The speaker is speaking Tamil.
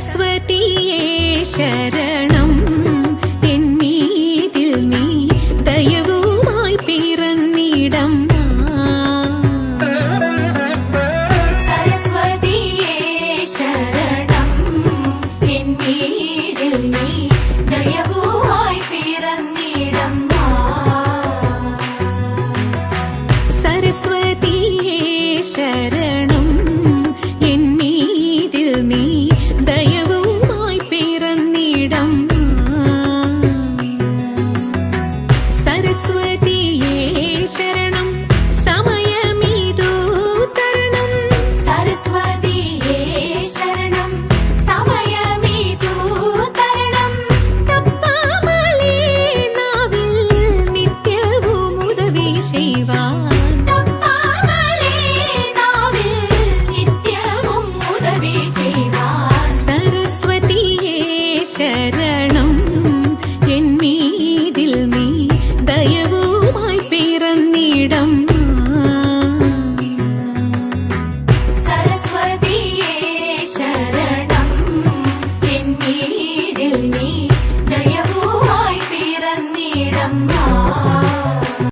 सरस्वती शरण நீ தயவுவாய் பிறந்திடம்